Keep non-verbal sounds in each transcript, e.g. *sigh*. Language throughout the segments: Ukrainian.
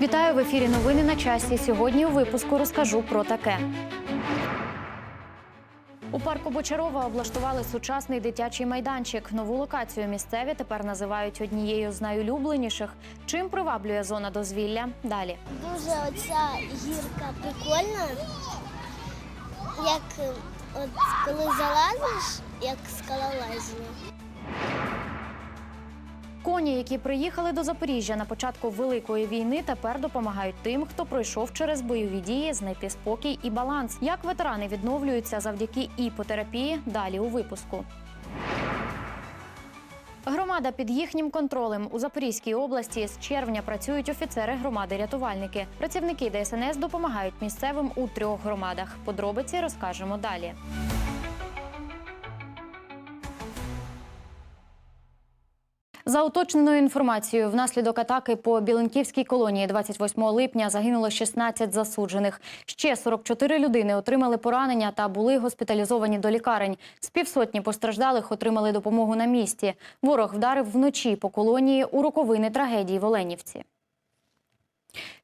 Вітаю в ефірі. Новини на часі. Сьогодні у випуску розкажу про таке. У парку Бочарова облаштували сучасний дитячий майданчик. Нову локацію місцеві тепер називають однією з найулюбленіших. Чим приваблює зона дозвілля? Далі. Дуже оця гірка прикольна. Як от коли залазиш, як скалолазіння. Коні, які приїхали до Запоріжжя на початку великої війни, тепер допомагають тим, хто пройшов через бойові дії, знайти спокій і баланс. Як ветерани відновлюються завдяки іпотерапії? Далі у випуску. Громада під їхнім контролем у Запорізькій області з червня працюють офіцери громади-рятувальники. Працівники ДСНС допомагають місцевим у трьох громадах. Подробиці розкажемо далі. За уточненою інформацією, внаслідок атаки по Біленківській колонії 28 липня загинуло 16 засуджених. Ще 44 людини отримали поранення та були госпіталізовані до лікарень. З півсотні постраждалих отримали допомогу на місці. Ворог вдарив вночі по колонії у роковини трагедії в Оленівці.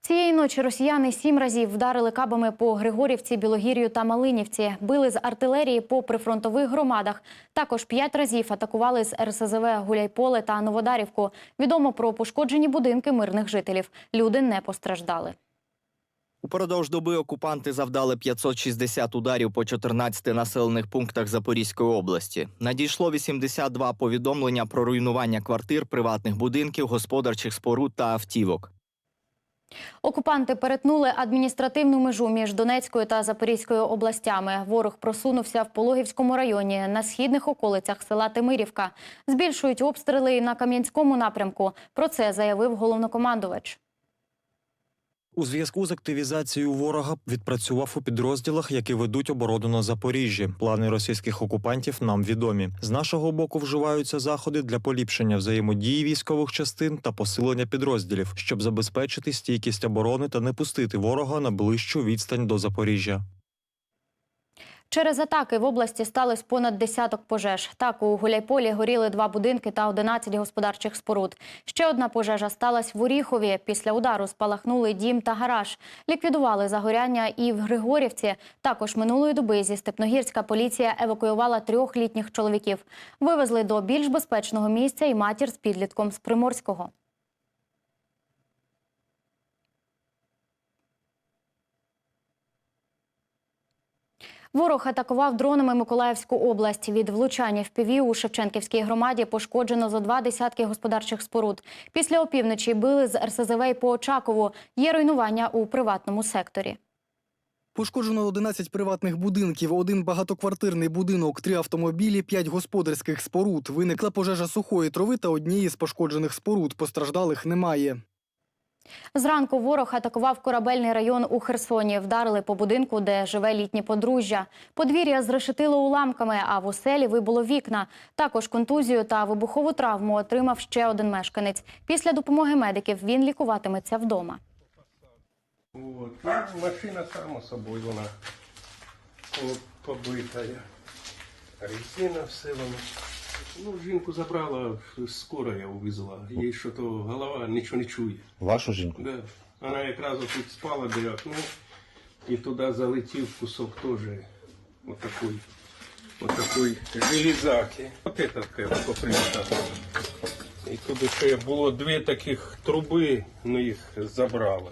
Цієї ночі росіяни сім разів вдарили кабами по Григорівці, Білогір'ю та Малинівці. Били з артилерії по прифронтових громадах. Також п'ять разів атакували з РСЗВ Гуляйполе та Новодарівку. Відомо про пошкоджені будинки мирних жителів. Люди не постраждали. Упродовж доби окупанти завдали 560 ударів по 14 населених пунктах Запорізької області. Надійшло 82 повідомлення про руйнування квартир, приватних будинків, господарчих споруд та автівок. Окупанти перетнули адміністративну межу між Донецькою та Запорізькою областями. Ворог просунувся в Пологівському районі на східних околицях села Тимирівка. Збільшують обстріли і на Кам'янському напрямку. Про це заявив головнокомандувач. У зв'язку з активізацією ворога відпрацював у підрозділах, які ведуть оборону на Запоріжжі. Плани російських окупантів нам відомі. З нашого боку вживаються заходи для поліпшення взаємодії військових частин та посилення підрозділів, щоб забезпечити стійкість оборони та не пустити ворога на ближчу відстань до Запоріжжя. Через атаки в області сталося понад десяток пожеж. Так, у Гуляйполі горіли два будинки та 11 господарчих споруд. Ще одна пожежа сталася в Оріхові. Після удару спалахнули дім та гараж. Ліквідували загоряння і в Григорівці. Також минулої доби зі Степногірська поліція евакуювала трьох літніх чоловіків. Вивезли до більш безпечного місця і матір з підлітком з Приморського. Ворог атакував дронами Миколаївську область. Від влучання в піві у Шевченківській громаді пошкоджено зо два десятки господарчих споруд. Після опівночі били з РСЗВ по Очакову. Є руйнування у приватному секторі. Пошкоджено 11 приватних будинків, один багатоквартирний будинок, три автомобілі, п'ять господарських споруд. Виникла пожежа сухої трави та однієї з пошкоджених споруд. Постраждалих немає. Зранку ворог атакував корабельний район у Херсоні. Вдарили по будинку, де живе літнє подружжя. Подвір'я зрешетило уламками, а в оселі вибуло вікна. Також контузію та вибухову травму отримав ще один мешканець. Після допомоги медиків він лікуватиметься вдома. Ну, машина сама собой вона по- побитая. Резина все вона. Ну, жінку забрала, скоро я увезла. Їй що то голова нічого не чує. Вашу жінку? Да. Вона якраз тут спала біля окна, і туди залетів кусок теж отакої, отакої железаки. От це таке. І туди ще було дві таких труби, ну їх забрали.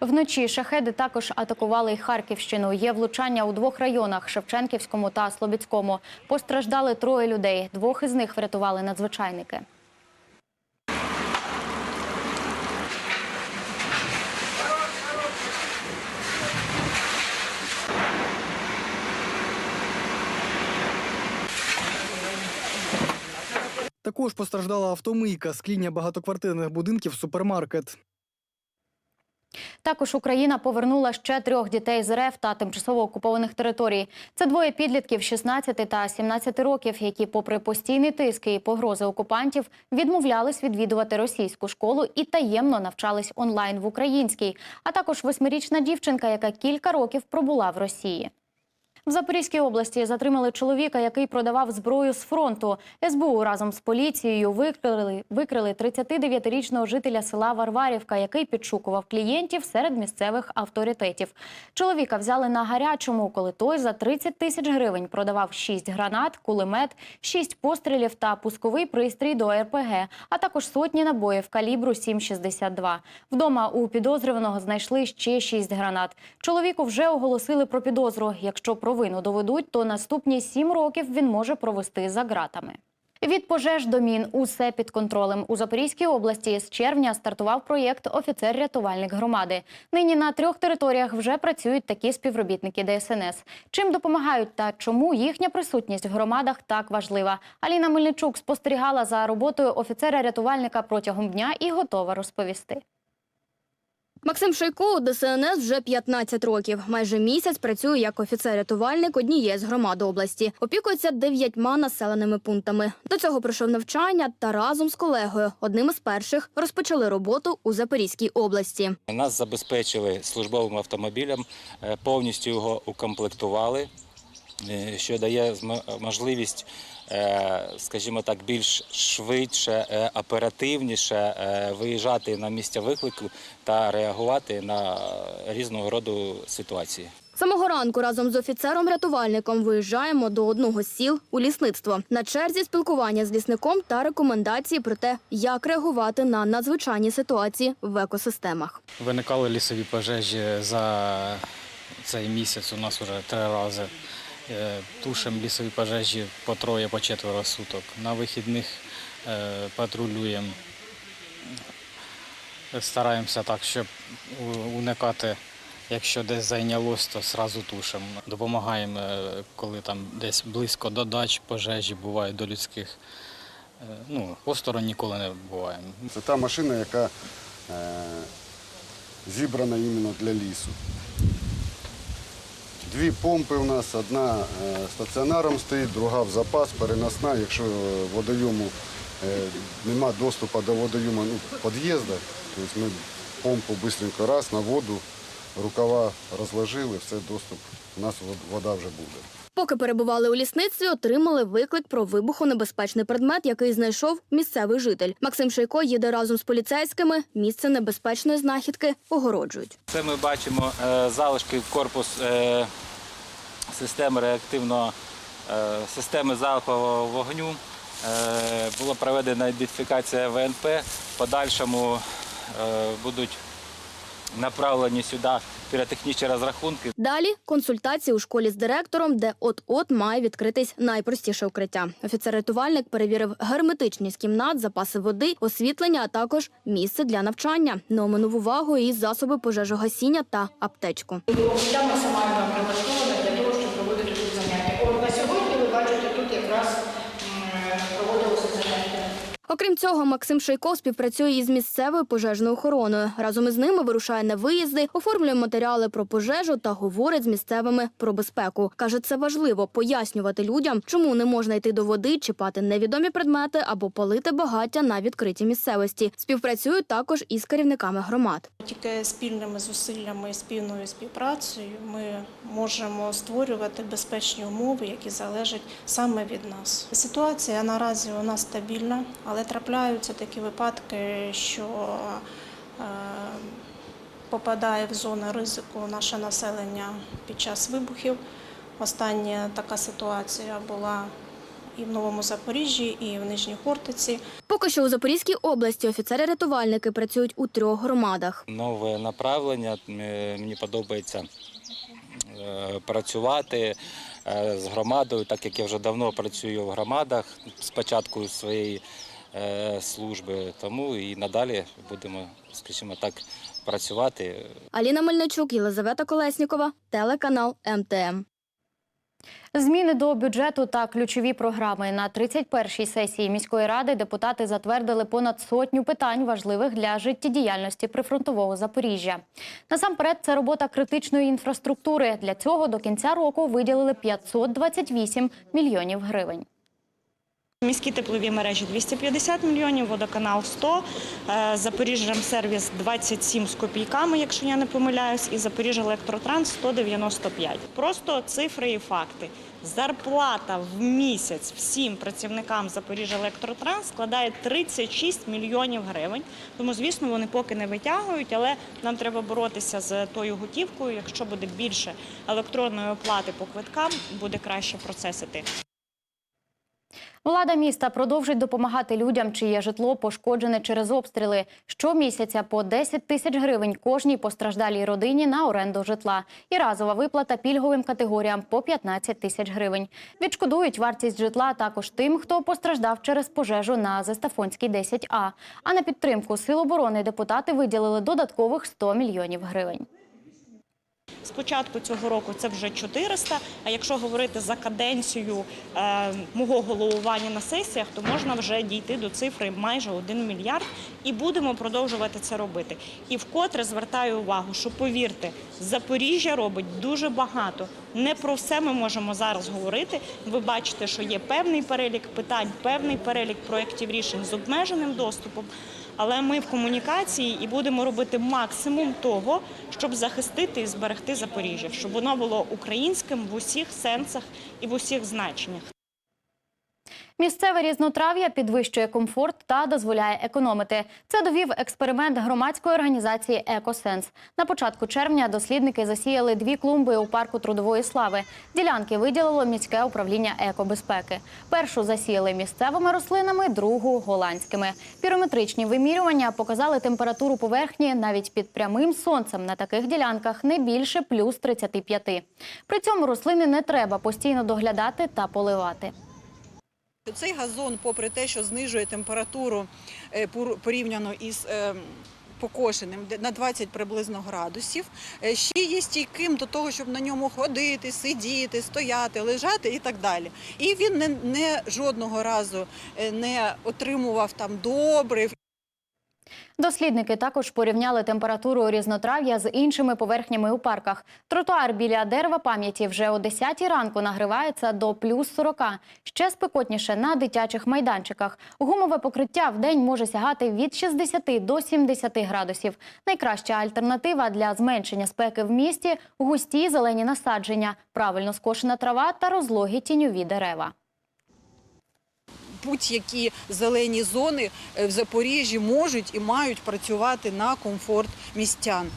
Вночі шахеди також атакували й Харківщину. Є влучання у двох районах Шевченківському та Слобідському. Постраждали троє людей. Двох із них врятували надзвичайники. Також постраждала автомийка, скління багатоквартирних будинків, супермаркет. Також Україна повернула ще трьох дітей з РФ та тимчасово окупованих територій. Це двоє підлітків 16 та 17 років, які, попри постійний тиск і погрози окупантів, відмовлялись відвідувати російську школу і таємно навчались онлайн в українській. А також восьмирічна дівчинка, яка кілька років пробула в Росії. В Запорізькій області затримали чоловіка, який продавав зброю з фронту. СБУ разом з поліцією викрили, викрили 39-річного жителя села Варварівка, який підшукував клієнтів серед місцевих авторитетів. Чоловіка взяли на гарячому, коли той за 30 тисяч гривень продавав 6 гранат, кулемет, 6 пострілів та пусковий пристрій до РПГ, а також сотні набоїв калібру 7,62. Вдома у підозрюваного знайшли ще 6 гранат. Чоловіку вже оголосили про підозру. Якщо провину доведуть, то наступні 7 років він може провести за ґратами. Від пожеж до мін усе під контролем. У Запорізькій області з червня стартував проєкт Офіцер-рятувальник громади. Нині на трьох територіях вже працюють такі співробітники ДСНС. Чим допомагають та чому їхня присутність в громадах так важлива? Аліна Мельничук спостерігала за роботою офіцера-рятувальника протягом дня і готова розповісти. Максим Шайко у ДСНС вже 15 років. Майже місяць працює як офіцер-рятувальник однієї з громад області. Опікується дев'ятьма населеними пунктами. До цього пройшов навчання та разом з колегою, одним із перших, розпочали роботу у Запорізькій області. Нас забезпечили службовим автомобілем, е, повністю його укомплектували, е, що дає можливість, скажімо так, більш швидше, е, оперативніше е, виїжджати на місця виклику та реагувати на різного роду ситуації. Самого ранку разом з офіцером-рятувальником виїжджаємо до одного з сіл у лісництво. На черзі спілкування з лісником та рекомендації про те, як реагувати на надзвичайні ситуації в екосистемах. Виникали лісові пожежі за цей місяць. У нас вже три рази. Е, Тушимо лісові пожежі по троє, по четверо суток. На вихідних е, патрулюємо. Стараємося так, щоб уникати, якщо десь зайнялось, то одразу тушимо. Допомагаємо, е, коли там десь близько до дач пожежі бувають до людських. Ну, осторонь ніколи не буваємо. Це та машина, яка зібрана іменно для лісу. Дві помпи у нас, одна е, стаціонаром стоїть, друга в запас, переносна. Якщо водойому е, нема доступу до водойому ну, під'їзду, тобто ми помпу швидко раз на воду, рукава розложили, все, доступ, у нас вода вже буде. Поки перебували у лісництві, отримали виклик про вибухонебезпечний предмет, який знайшов місцевий житель. Максим Шейко їде разом з поліцейськими. Місце небезпечної знахідки огороджують. Це ми бачимо е, залишки корпус е, системи реактивного е, системи залпового вогню. Була проведена ідентифікація ВНП. Подальшому будуть направлені сюди піротехнічні розрахунки. Далі консультації у школі з директором, де от-от має відкритись найпростіше укриття. Офіцер-рятувальник перевірив герметичність кімнат, запаси води, освітлення, а також місце для навчання. Не оминув увагу і засоби пожежогасіння та аптечку. Укриття максимально прилаштоване для того, щоб проводити тут заняття. От на сьогодні ви бачите, тут якраз м, проводилося заняття. Окрім цього, Максим Шейко співпрацює із місцевою пожежною охороною. Разом із ними вирушає на виїзди, оформлює матеріали про пожежу та говорить з місцевими про безпеку. Каже, це важливо пояснювати людям, чому не можна йти до води, чіпати невідомі предмети або палити багаття на відкритій місцевості. Співпрацюють також із керівниками громад. Тільки спільними зусиллями спільною співпрацею ми можемо створювати безпечні умови, які залежать саме від нас. Ситуація наразі у нас стабільна, але трапляються такі випадки, що е, попадає в зону ризику наше населення під час вибухів. Остання така ситуація була і в Новому Запоріжжі, і в Нижній Хортиці. Поки що у Запорізькій області офіцери-рятувальники працюють у трьох громадах. Нове направлення. Мені подобається е, працювати е, з громадою, так як я вже давно працюю в громадах з початку своєї служби. Тому і надалі будемо, скажімо так, працювати. Аліна Мельничук, Єлизавета Колеснікова, телеканал МТМ. Зміни до бюджету та ключові програми на 31-й сесії міської ради депутати затвердили понад сотню питань, важливих для життєдіяльності прифронтового Запоріжжя. Насамперед, це робота критичної інфраструктури. Для цього до кінця року виділили 528 мільйонів гривень. Міські теплові мережі 250 мільйонів, водоканал 100, е, сервіс 27 з копійками, якщо я не помиляюсь, і Запоріжжя електротранс 195. Просто цифри і факти. Зарплата в місяць всім працівникам Запоріжжя електротранс складає 36 мільйонів гривень. Тому, звісно, вони поки не витягують, але нам треба боротися з тою готівкою. Якщо буде більше електронної оплати по квиткам, буде краще процесити. Влада міста продовжить допомагати людям, чиє житло пошкоджене через обстріли. Щомісяця по 10 тисяч гривень кожній постраждалій родині на оренду житла. І разова виплата пільговим категоріям по 15 тисяч гривень. Відшкодують вартість житла також тим, хто постраждав через пожежу на Зестафонській 10А. А на підтримку Сил оборони депутати виділили додаткових 100 мільйонів гривень. З початку цього року це вже 400, а якщо говорити за каденцію е, мого головування на сесіях, то можна вже дійти до цифри майже 1 мільярд і будемо продовжувати це робити. І вкотре звертаю увагу, що повірте, Запоріжжя робить дуже багато. Не про все ми можемо зараз говорити. Ви бачите, що є певний перелік питань, певний перелік проєктів рішень з обмеженим доступом. Але ми в комунікації і будемо робити максимум того, щоб захистити і зберегти Запоріжжя, щоб воно було українським в усіх сенсах і в усіх значеннях. Місцеве різнотрав'я підвищує комфорт та дозволяє економити. Це довів експеримент громадської організації Екосенс. На початку червня дослідники засіяли дві клумби у парку трудової слави. Ділянки виділило міське управління екобезпеки. Першу засіяли місцевими рослинами, другу голландськими. Пірометричні вимірювання показали температуру поверхні навіть під прямим сонцем на таких ділянках не більше плюс 35. При цьому рослини не треба постійно доглядати та поливати. Цей газон, попри те, що знижує температуру е, порівняно із е, покошеним на 20 приблизно градусів, е, ще є стійким до того, щоб на ньому ходити, сидіти, стояти, лежати і так далі. І він не, не жодного разу не отримував там добрив Дослідники також порівняли температуру різнотрав'я з іншими поверхнями у парках. Тротуар біля дерева пам'яті вже о 10 ранку нагрівається до плюс 40. Ще спекотніше на дитячих майданчиках. Гумове покриття в день може сягати від 60 до 70 градусів. Найкраща альтернатива для зменшення спеки в місті – густі зелені насадження, правильно скошена трава та розлогі тіньові дерева. Будь-які зелені зони е, в Запоріжжі можуть і мають працювати на комфорт містян.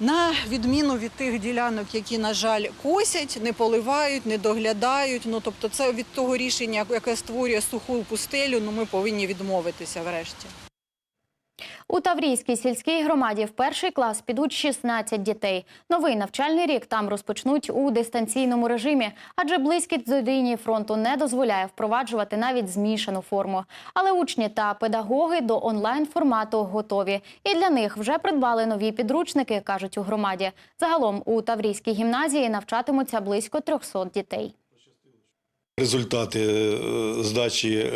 На відміну від тих ділянок, які, на жаль, косять, не поливають, не доглядають. Ну тобто, це від того рішення, яке створює суху пустелю, ну ми повинні відмовитися врешті. У Таврійській сільській громаді в перший клас підуть 16 дітей. Новий навчальний рік там розпочнуть у дистанційному режимі, адже близькість до лінії фронту не дозволяє впроваджувати навіть змішану форму. Але учні та педагоги до онлайн-формату готові. І для них вже придбали нові підручники, кажуть у громаді. Загалом у Таврійській гімназії навчатимуться близько 300 дітей. Результати е, здачі е,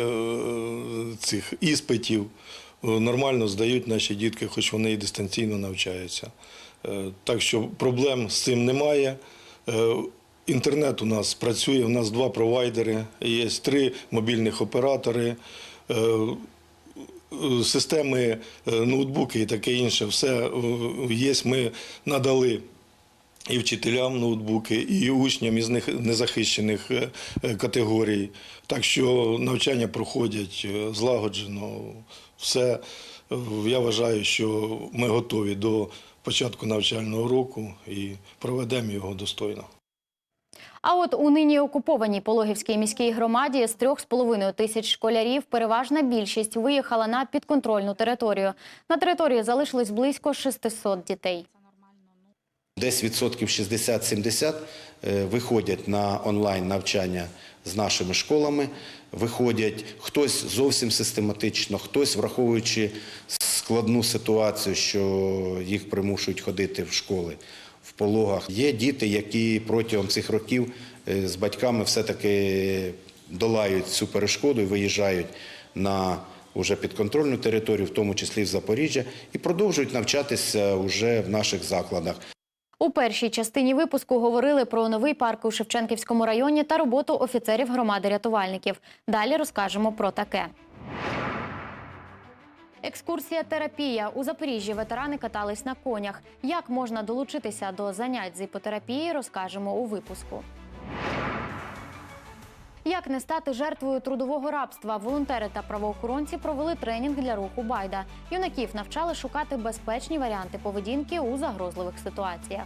цих іспитів нормально здають наші дітки, хоч вони і дистанційно навчаються. Е, Так що проблем з цим немає. Е, Інтернет у нас працює, у нас два провайдери, є три мобільних оператори. е, е, Системи, е, ноутбуки і таке інше, все е, є. Ми надали і вчителям ноутбуки, і учням із них незахищених е, е, категорій. Так що навчання проходять е, злагоджено. Все я вважаю, що ми готові до початку навчального року і проведемо його достойно. А от у нині окупованій Пологівській міській громаді з трьох з половиною тисяч школярів переважна більшість виїхала на підконтрольну територію. На території залишилось близько 600 дітей. Десь відсотків 60-70 е, виходять на онлайн навчання з нашими школами. Виходять хтось зовсім систематично, хтось враховуючи складну ситуацію, що їх примушують ходити в школи в пологах. Є діти, які протягом цих років е, з батьками все-таки долають цю перешкоду і виїжджають на уже підконтрольну територію, в тому числі в Запоріжжя, і продовжують навчатися вже в наших закладах. У першій частині випуску говорили про новий парк у Шевченківському районі та роботу офіцерів громади рятувальників. Далі розкажемо про таке. Екскурсія терапія у Запоріжжі ветерани катались на конях. Як можна долучитися до занять з іпотерапії, розкажемо у випуску. Як не стати жертвою трудового рабства? Волонтери та правоохоронці провели тренінг для руху Байда. Юнаків навчали шукати безпечні варіанти поведінки у загрозливих ситуаціях.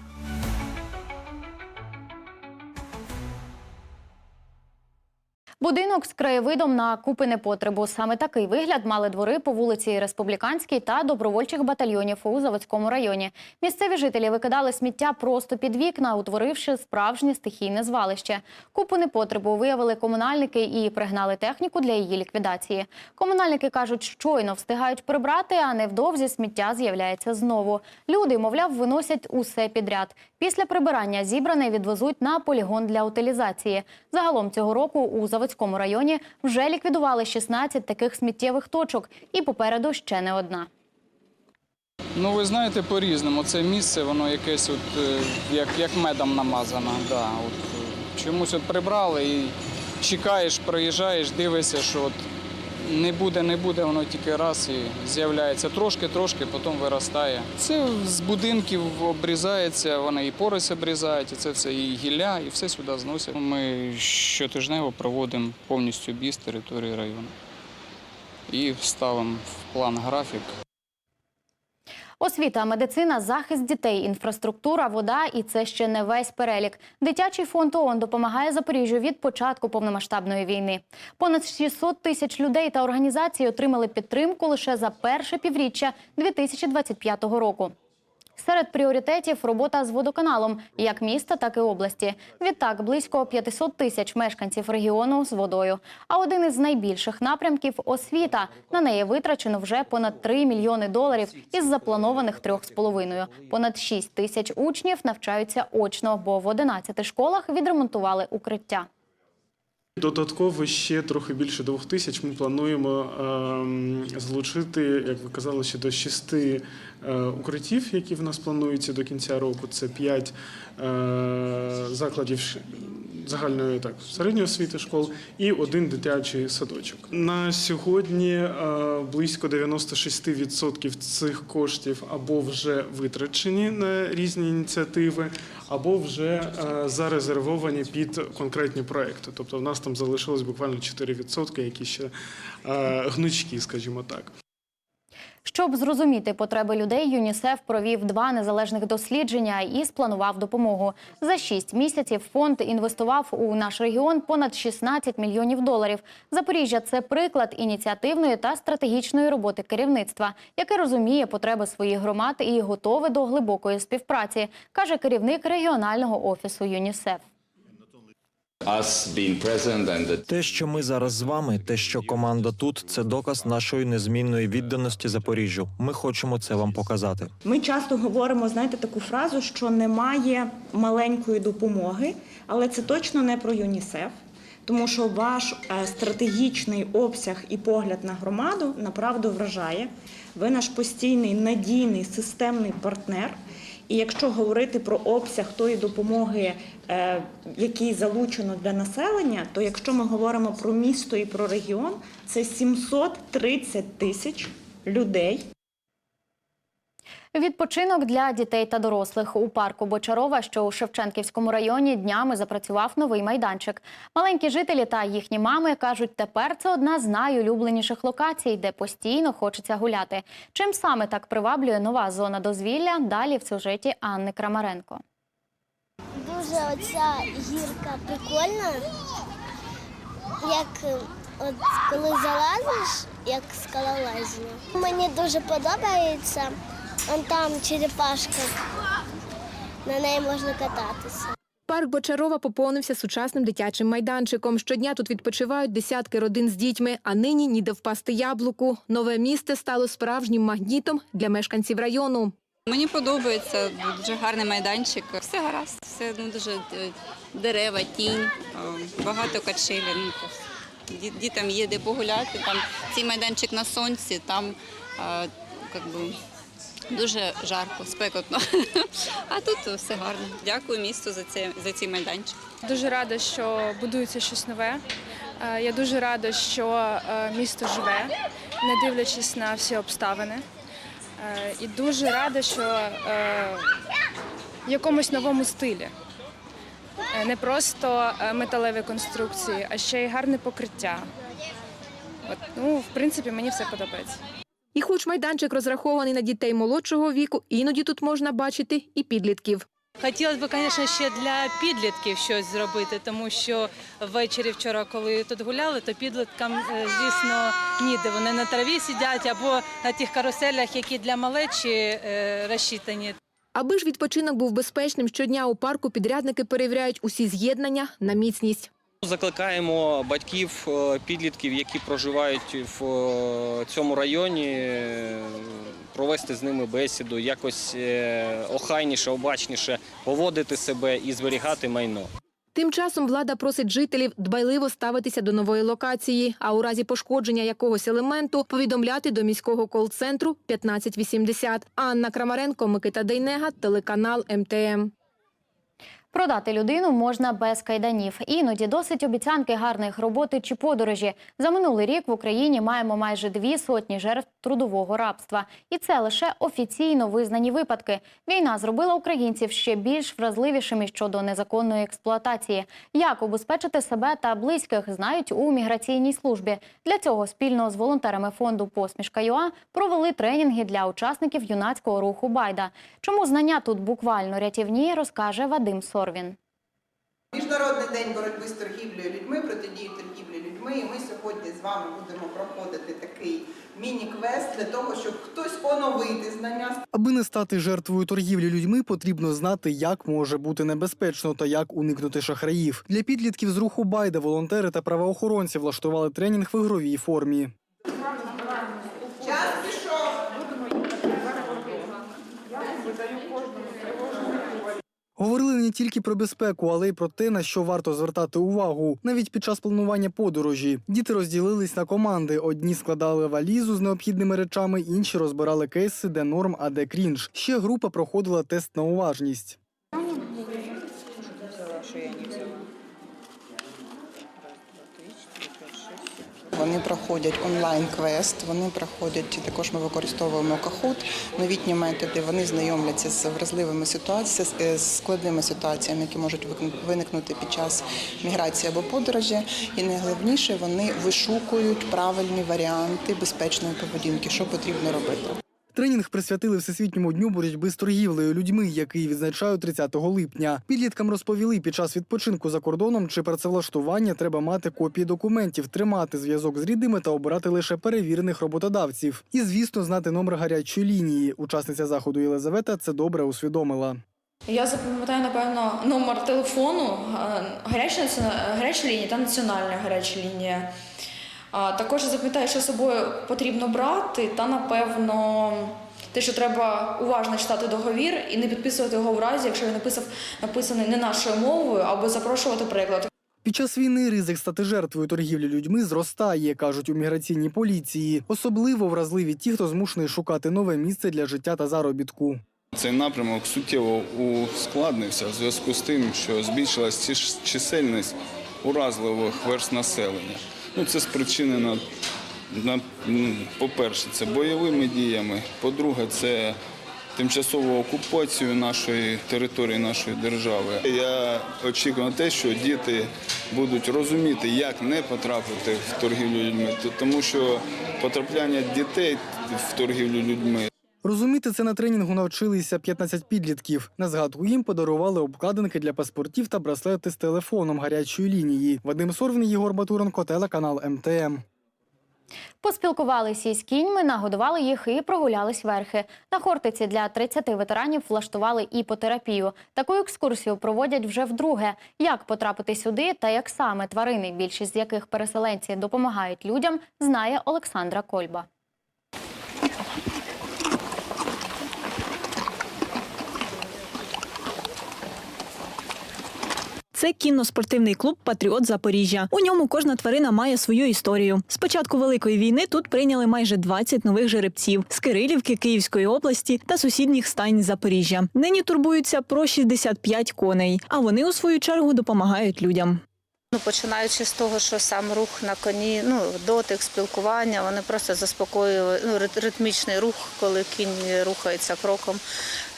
Будинок з краєвидом на купи непотребу. Саме такий вигляд мали двори по вулиці Республіканській та добровольчих батальйонів у Заводському районі. Місцеві жителі викидали сміття просто під вікна, утворивши справжнє стихійне звалище. Купу непотребу виявили комунальники і пригнали техніку для її ліквідації. Комунальники кажуть, щойно встигають прибрати, а невдовзі сміття з'являється знову. Люди, мовляв, виносять усе підряд. Після прибирання зібране відвезуть на полігон для утилізації. Загалом цього року у Заводському районі вже ліквідували 16 таких сміттєвих точок, і попереду ще не одна. Ну, ви знаєте, по-різному. Це місце, воно якесь, от, е, як, як медом намазано. Да, от, е, чомусь от прибрали і чекаєш, проїжджаєш, дивишся, що от не буде, не буде, воно тільки раз і з'являється трошки, трошки, потім виростає. Це з будинків обрізається, вони і порось обрізають, і це все і гілля, і все сюди зносять. Ми щотижнево проводимо повністю біз території району і ставимо в план графік. Освіта, медицина, захист дітей, інфраструктура, вода і це ще не весь перелік. Дитячий фонд ООН допомагає Запоріжжю від початку повномасштабної війни. Понад 600 тисяч людей та організацій отримали підтримку лише за перше півріччя 2025 року. Серед пріоритетів робота з водоканалом як міста, так і області. Відтак близько 500 тисяч мешканців регіону з водою. А один із найбільших напрямків освіта. На неї витрачено вже понад 3 мільйони доларів із запланованих 3,5. Понад 6 тисяч учнів навчаються очно, бо в 11 школах відремонтували укриття. Додатково ще трохи більше двох тисяч ми плануємо ем, залучити, як ви казали, ще до шести е, укриттів, які в нас плануються до кінця року. Це п'ять е, закладів загальної так середньої освіти школ і один дитячий садочок. На сьогодні е, близько 96% цих коштів або вже витрачені на різні ініціативи, або вже е, зарезервовані під конкретні проекти. Тобто в нас там залишилось буквально 4%, які ще е, гнучкі, скажімо так. Щоб зрозуміти потреби людей, ЮНІСЕФ провів два незалежних дослідження і спланував допомогу. За шість місяців фонд інвестував у наш регіон понад 16 мільйонів доларів. Запоріжжя це приклад ініціативної та стратегічної роботи керівництва, яке розуміє потреби своїх громад і готове до глибокої співпраці, каже керівник регіонального офісу ЮНІСЕФ. Те, що ми зараз з вами, те, що команда тут, це доказ нашої незмінної відданості Запоріжжю. Ми хочемо це вам показати. Ми часто говоримо, знаєте, таку фразу, що немає маленької допомоги, але це точно не про ЮНІСЕФ, тому що ваш е, стратегічний обсяг і погляд на громаду направду вражає. Ви наш постійний надійний системний партнер. І якщо говорити про обсяг тої допомоги, е, який залучено для населення, то якщо ми говоримо про місто і про регіон, це 730 тисяч людей. Відпочинок для дітей та дорослих у парку Бочарова, що у Шевченківському районі, днями запрацював новий майданчик. Маленькі жителі та їхні мами кажуть, тепер це одна з найулюбленіших локацій, де постійно хочеться гуляти. Чим саме так приваблює нова зона дозвілля? Далі в сюжеті Анни Крамаренко. Дуже оця гірка прикольна. Як е, от коли залазиш, як скалолазіння. Мені дуже подобається. Вон там черепашка. На неї можна кататися. Парк Бочарова поповнився сучасним дитячим майданчиком. Щодня тут відпочивають десятки родин з дітьми, а нині ніде впасти яблуку. Нове місце стало справжнім магнітом для мешканців району. Мені подобається дуже гарний майданчик. Все гаразд, все ну дуже е, дерева, тінь, багато качелі. Ну, ді- дітям є де погуляти. Там цей майданчик на сонці, там е, как би, Дуже жарко, спекотно. *laughs* А тут все гарно. Дякую місту за це за цей майданчик. Дуже рада, що будується щось нове. Е, Я дуже рада, що е, місто живе, не дивлячись на всі обставини. Е, І дуже рада, що е, в якомусь новому стилі. Е, Не просто металеві конструкції, а ще й гарне покриття. От, ну, в принципі, мені все подобається. І хоч майданчик розрахований на дітей молодшого віку, іноді тут можна бачити і підлітків. Хотілося б, звісно, ще для підлітків щось зробити, тому що ввечері вчора, коли тут гуляли, то підліткам, е, звісно, ніде. Вони на траві сидять або на тих каруселях, які для малечі е, розчитані. Аби ж відпочинок був безпечним, щодня у парку підрядники перевіряють усі з'єднання на міцність. Закликаємо батьків е, підлітків, які проживають в е, цьому районі, е, провести з ними бесіду, якось охайніше, обачніше поводити себе і зберігати майно. Тим часом влада просить жителів дбайливо ставитися до нової локації, а у разі пошкодження якогось елементу повідомляти до міського кол-центру 1580. Анна Крамаренко, Микита Дейнега, телеканал МТМ. Продати людину можна без кайданів. Іноді досить обіцянки гарних роботи чи подорожі. За минулий рік в Україні маємо майже дві сотні жертв трудового рабства. І це лише офіційно визнані випадки. Війна зробила українців ще більш вразливішими щодо незаконної експлуатації. Як убезпечити себе та близьких, знають у міграційній службі. Для цього спільно з волонтерами фонду Посмішка ЮА провели тренінги для учасників юнацького руху Байда. Чому знання тут буквально рятівні, розкаже Вадим Сорвін. Міжнародний день боротьби з торгівлею людьми, протидії торгівлі людьми. І ми сьогодні з вами будемо проходити такий міні-квест для того, щоб хтось оновити знання. Аби не стати жертвою торгівлі людьми, потрібно знати, як може бути небезпечно та як уникнути шахраїв. Для підлітків з руху Байда волонтери та правоохоронці влаштували тренінг в ігровій формі. Говорили не тільки про безпеку, але й про те, на що варто звертати увагу. Навіть під час планування подорожі діти розділились на команди. Одні складали валізу з необхідними речами, інші розбирали кейси, де норм, а де крінж. Ще група проходила тест на уважність. Вони проходять онлайн-квест, вони проходять також. Ми використовуємо кахут, новітні методи. Вони знайомляться з вразливими ситуаціями, з- з складними ситуаціями, які можуть виникнути під час міграції або подорожі. І найголовніше вони вишукують правильні варіанти безпечної поведінки, що потрібно робити. Тренінг присвятили Всесвітньому дню боротьби з торгівлею людьми, який відзначають 30 липня. Підліткам розповіли, під час відпочинку за кордоном чи працевлаштування треба мати копії документів, тримати зв'язок з рідними та обирати лише перевірених роботодавців. І, звісно, знати номер гарячої лінії. Учасниця заходу Єлизавета це добре усвідомила. Я запам'ятаю, напевно, номер телефону, е, гаряча, гаряча лінія та національна гаряча лінія. А Також я запам'ятаю, що з собою потрібно брати, та, напевно, те, що треба уважно читати договір і не підписувати його в разі, якщо він написав, написаний не нашою мовою, або запрошувати приклад. Під час війни ризик стати жертвою торгівлі людьми зростає, кажуть у міграційній поліції. Особливо вразливі ті, хто змушений шукати нове місце для життя та заробітку. Цей напрямок суттєво ускладнився в зв'язку з тим, що збільшилась чисельність уразливих верст населення. Ну, це спричинено, ну, по-перше, це бойовими діями, по-друге, це тимчасовою окупацією нашої території, нашої держави. Я очікую на те, що діти будуть розуміти, як не потрапити в торгівлю людьми, тому що потрапляння дітей в торгівлю людьми Розуміти це на тренінгу навчилися 15 підлітків. На згадку їм подарували обкладинки для паспортів та браслети з телефоном гарячої лінії. Вадим Сорвін, Єгор Батуренко, телеканал МТМ. Поспілкувалися із кіньми, нагодували їх і прогулялись верхи. На Хортиці для 30 ветеранів влаштували іпотерапію. Таку екскурсію проводять вже вдруге. Як потрапити сюди та як саме тварини, більшість з яких переселенці допомагають людям, знає Олександра Кольба. Це кінно-спортивний клуб Патріот Запоріжжя. У ньому кожна тварина має свою історію. З початку великої війни тут прийняли майже 20 нових жеребців з Кирилівки, Київської області та сусідніх стань Запоріжжя. Нині турбуються про 65 коней, а вони у свою чергу допомагають людям. Ну, починаючи з того, що сам рух на коні, ну дотик, спілкування, вони просто заспокоюють ну, ритмічний рух, коли кінь рухається кроком,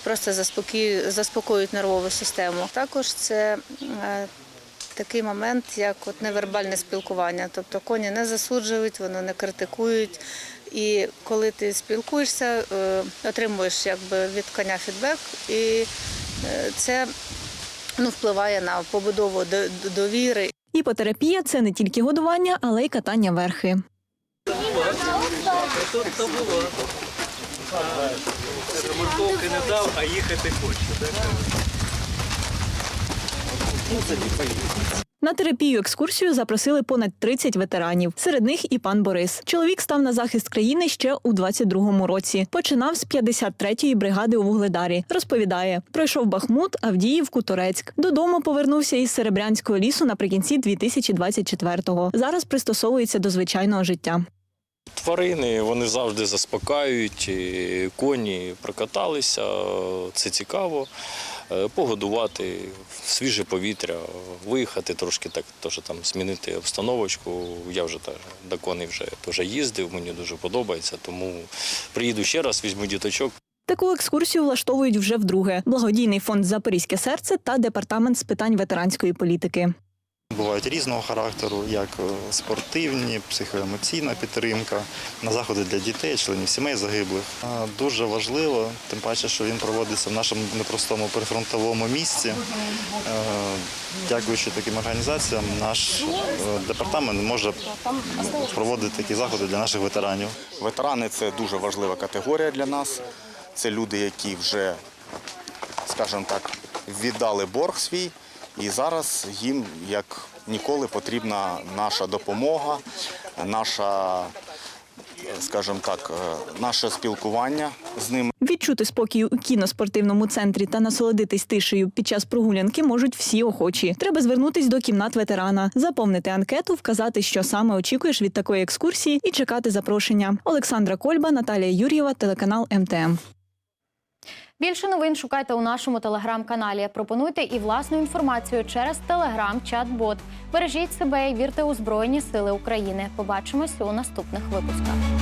просто заспокоюють, заспокоюють нервову систему. Також це е, такий момент, як от невербальне спілкування. Тобто коні не засуджують, вони не критикують. І коли ти спілкуєшся, е, отримуєш якби від коня фідбек, і е, це ну, впливає на побудову довіри Іпотерапія це не тільки годування, але й катання верхи. Ремонтовки не дав, а їхати хоче. На терапію екскурсію запросили понад 30 ветеранів. Серед них і пан Борис. Чоловік став на захист країни ще у 22-му році. Починав з 53-ї бригади у Вугледарі. Розповідає, пройшов Бахмут, Авдіївку, Торецьк. Додому повернувся із Серебрянського лісу наприкінці 2024-го. Зараз пристосовується до звичайного життя. Тварини вони завжди заспокаюють, коні прокаталися, це цікаво. Е, Погодувати свіже повітря, виїхати трошки так, теж там змінити обстановочку. Я вже так до коней вже теж їздив, мені дуже подобається, тому приїду ще раз, візьму діточок. Таку екскурсію влаштовують вже вдруге. Благодійний фонд Запорізьке серце та департамент з питань ветеранської політики. Бувають різного характеру, як е, спортивні, психоемоційна підтримка, на заходи для дітей, членів сімей загиблих. Дуже важливо, тим паче, що він проводиться в нашому непростому прифронтовому місці. Е, Дякуючи таким організаціям, наш е, департамент може проводити такі заходи для наших ветеранів. Ветерани це дуже важлива категорія для нас. Це люди, які вже, скажімо так, віддали борг свій, і зараз їм як ніколи потрібна наша допомога, наша, скажімо так, е, наше спілкування з ними. Відчути спокій у кіноспортивному центрі та насолодитись тишею під час прогулянки можуть всі охочі. Треба звернутись до кімнат ветерана, заповнити анкету, вказати, що саме очікуєш від такої екскурсії, і чекати запрошення. Олександра Кольба, Наталія Юр'єва, телеканал МТМ. Більше новин шукайте у нашому телеграм-каналі. Пропонуйте і власну інформацію через телеграм-чат-бот. Бережіть себе і вірте у Збройні Сили України. Побачимось у наступних випусках.